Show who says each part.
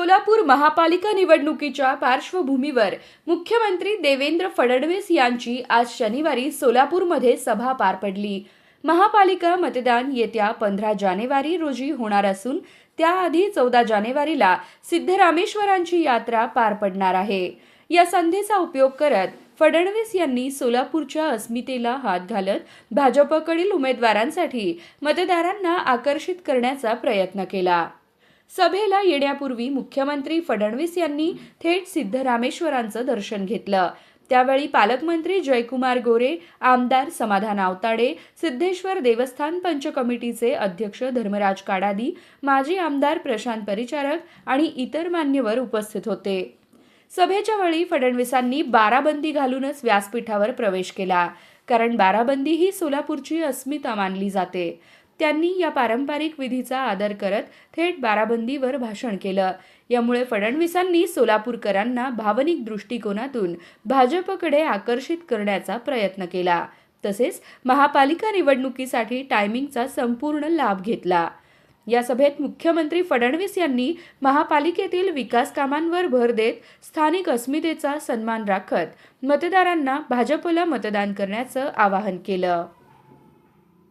Speaker 1: सोलापूर महापालिका निवडणुकीच्या पार्श्वभूमीवर मुख्यमंत्री देवेंद्र फडणवीस यांची आज शनिवारी सोलापूरमध्ये सभा पार पडली. महापालिका मतदान येत्या पंधरा जानेवारी रोजी होणार असून त्याआधी चौदा जानेवारीला सिद्धरामेश्वरांची यात्रा पार पडणार आहे. या संधीचा उपयोग करत फडणवीस यांनी सोलापूरच्या अस्मितेला हात घालत भाजपकडील उमेदवारांसाठी मतदारांना आकर्षित करण्याचा प्रयत्न केला. सभेला येण्यापूर्वी मुख्यमंत्री फडणवीस यांनी थेट सिद्धरामेश्वरांचं दर्शन घेतलं. त्यावेळी पालकमंत्री जयकुमार गोरे आमदार समाधान आवताडे सिद्धेश्वर देवस्थान पंच कमिटीचे अध्यक्ष धर्मराज काडादी माजी आमदार प्रशांत परिचारक आणि इतर मान्यवर उपस्थित होते. सभेच्या वेळी फडणवीसांनी बाराबंदी घालूनच व्यासपीठावर प्रवेश केला. कारण बाराबंदी ही सोलापूरची अस्मिता मानली जाते. त्यांनी या पारंपरिक विधीचा आदर करत थेट बाराबंदीवर भाषण केलं. यामुळे फडणवीसांनी सोलापूरकरांना भावनिक दृष्टिकोनातून भाजपकडे आकर्षित करण्याचा प्रयत्न केला. तसेच महापालिका निवडणुकीसाठी टायमिंगचा संपूर्ण लाभ घेतला. या सभेत मुख्यमंत्री फडणवीस यांनी महापालिकेतील विकास कामांवर भर देत स्थानिक अस्मितेचा सन्मान राखत मतदारांना भाजपला मतदान करण्याचं आवाहन केलं.